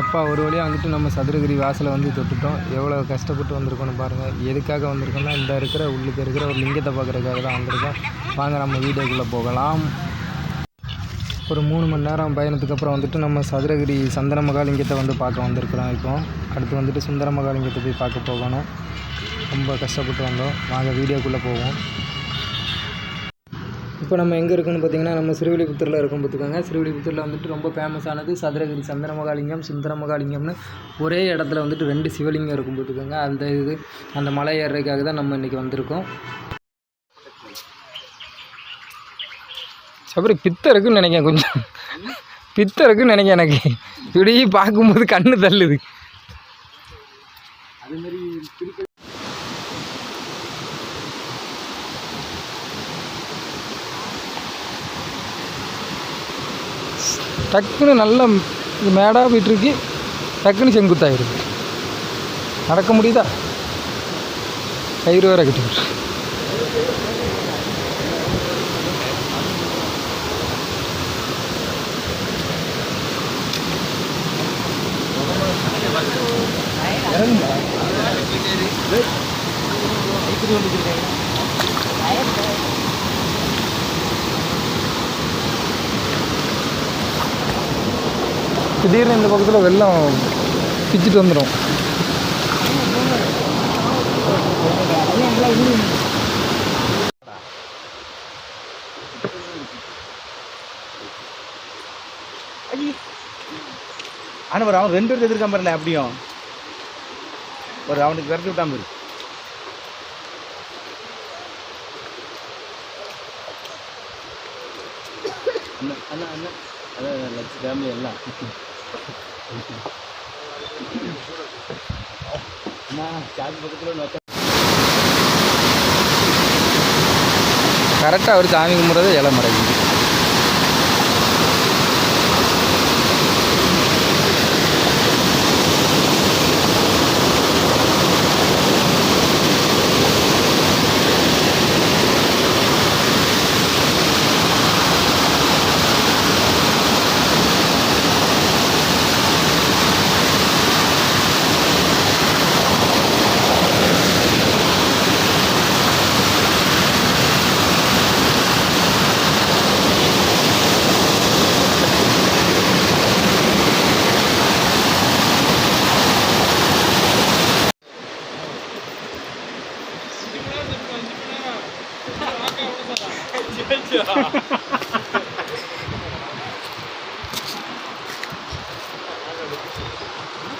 எப்பா ஒரு வழியாக வந்துட்டு நம்ம சதுரகிரி வாசலை வந்து தொட்டுட்டோம். எவ்வளோ கஷ்டப்பட்டு வந்திருக்கோம்னு பாருங்கள் எதுக்காக வந்திருக்கோம்னா இந்த இருக்கிற உள்ளுக்கு இருக்கிற ஒரு லிங்கத்தை பார்க்குறதுக்காக தான் வந்திருக்கோம். வாங்க நம்ம வீடியோக்குள்ளே போகலாம். ஒரு மூணு மணி நேரம் பயணத்துக்கு அப்புறம் வந்துட்டு நம்ம சதுரகிரி சந்தன மகாலிங்கத்தை வந்து பார்க்க வந்திருக்கிறோம் இப்போ. அடுத்து வந்துட்டு சுந்தர மகாலிங்கத்தை போய் பார்க்க போகணும். ரொம்ப கஷ்டப்பட்டு வந்தோம். வாங்க வீடியோக்குள்ளே போவோம். இப்போ நம்ம எங்கே இருக்கோம்னு பார்த்தீங்கன்னா நம்ம சிறுவில்லிபுத்தூரில் இருக்கோம் பார்த்துக்கோங்க. சிறுவில்லிபுத்தூரில் வந்துட்டு ரொம்ப ஃபேமஸானது சதுரகிரி சந்திரமகாலிங்கம் மகாலிங்கம் ஒரே இடத்துல வந்துட்டு ரெண்டு சிவலிங்கம் இருக்கும் பார்த்துக்கோங்க. அந்த இது அந்த மலை ஏறுறதுக்காக தான் நம்ம இன்றைக்கி வந்திருக்கோம். சபரி பித்த இருக்குன்னு நினைக்கிறேன் கொஞ்சம். பித்த இருக்குன்னு நினைக்கிறேன் எனக்கு. இப்படி பார்க்கும்போது கண்ணு தள்ளுது. டக்குன்னு நல்ல மேடாக போயிட்டுருக்கு டக்குன்னு செங்குத்தாகிருக்கு நடக்க முடியுதா? கயிறு வேற கட்டி இறங்குங்க. திடீர்னு இந்த பக்கத்தில் வெள்ளம் பிச்சுட்டு வந்துடும் ஆனால் ஒரு அவன் ரெண்டு பேர் எதிர்க்காம பாருல அப்படியும் ஒரு அவனுக்கு விரட்டி விட்டாம இரு. அண்ணா அண்ணா அண்ணா. அதான் லட்ச ஃபேமிலி எல்லாம். கரெக்டாக அவர் சாமி கும்பிட்றது இலை மறைக்குது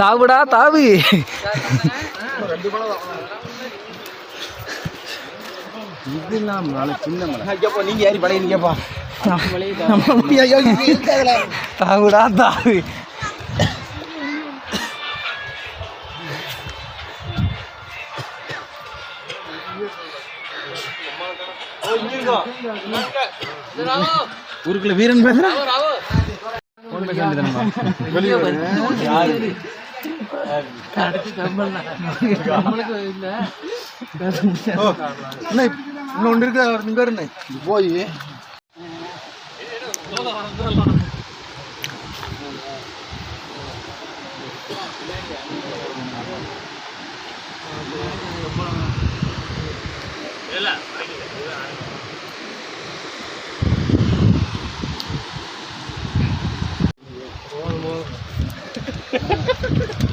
தாவுடா தாவு. இதெல்லாம் மலை சின்ன மலை. ஐயப்பா நீங்கள் ஏறி பழையப்பா தாவுடா தாவு. ஊருக்குள்ள வீரன் பேசுறா? போன் பேச இன்னும் ஒன்று இருக்கா? இங்கே இருந்தே போய். இல்லை Whoa.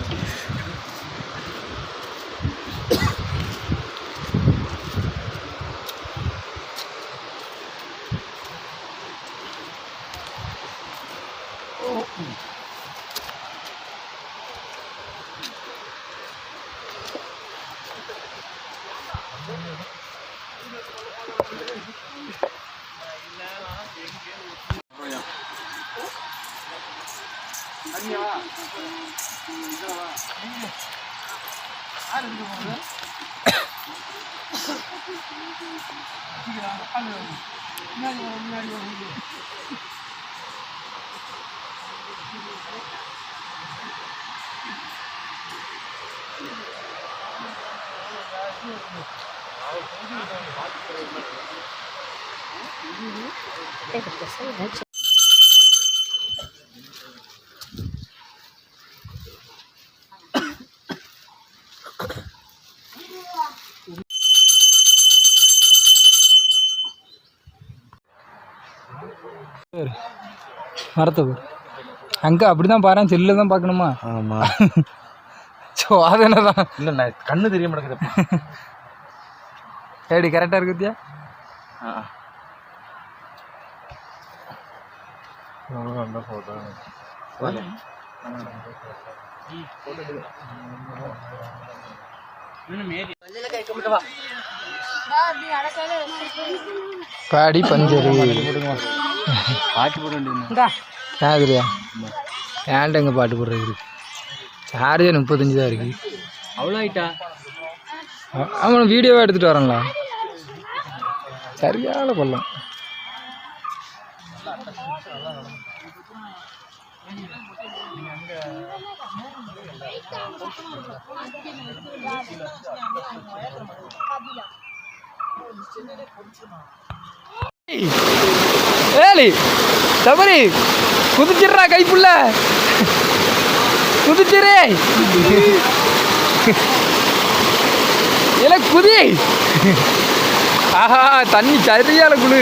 빼고 있어. 날치 பாரு அங்கே அப்படி தான் பாரு செல்லில் தான் பார்க்கணுமா ஆமாம் சோதனை தான் இல்லை நான் கண்ணு தெரிய மாட்டேங்குது. எப்படி கரெக்டாக இருக்குத்தியா நல்ல ஃபோட்டோ பாடி பஞ்சரு. பாட்டு போட வேண்டியது யாதிரியா ஏன்ட்ட எங்கே பாட்டு போடுறது சார்ஜர் முப்பத்தஞ்சு தான் இருக்கு. அவ்வளோ ஆயிட்டா? அவன் வீடியோவாக எடுத்துகிட்டு வரேன்ல. சரியான பள்ளம் ஏலி தபரி குதிச்சிடுறா கைப்புள்ள. குதிச்சிரு. இல்ல குதி. ஆஹா தண்ணி சரியால குளு.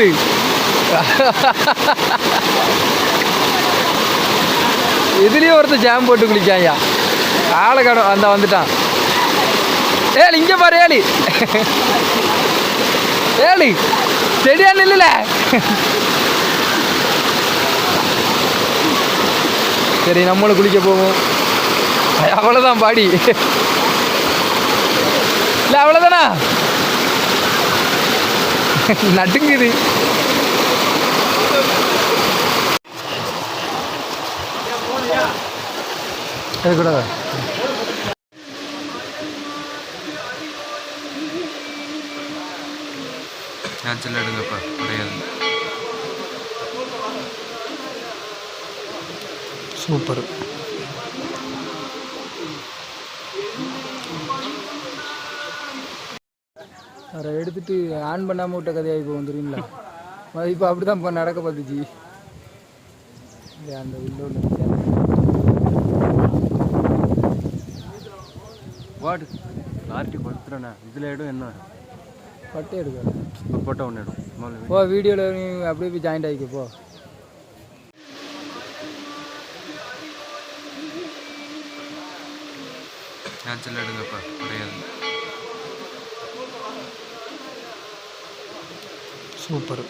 இதுலயும் ஒருத்தர் ஜாம் போட்டு குளிக்காயா ஆளை கடம் அந்த வந்துட்டான். ஏழு இங்கே பாரு ஏழு ஏழு செடியா நில்லுல. சரி நம்மளும் குளிக்க போவோம். அவ்வளோதான் பாடி. இல்லை அவ்வளோதானா நடுங்குது. கூட கேன்சல் எடுங்கப்பா சூப்பர். அதை எடுத்துட்டு ஆன் பண்ணாமல் விட்ட கதையாக இப்போ வந்துடுங்களா இப்போ அப்படி தான் இப்போ நடக்க பார்த்துச்சு. அந்த வில்லோட வாட் லாரிட்டி கொடுத்துறேண்ணா இதில் இடம் என்ன? பட்டே எடுக்காது இப்போ போட்டோ ஒன்று இடம். போ வீடியோவில் நீ அப்படியே போய் ஜாயிண்ட் ஆகிக்க போ கேன்சல் எடுங்கப்பா கிடையாது சூப்பர்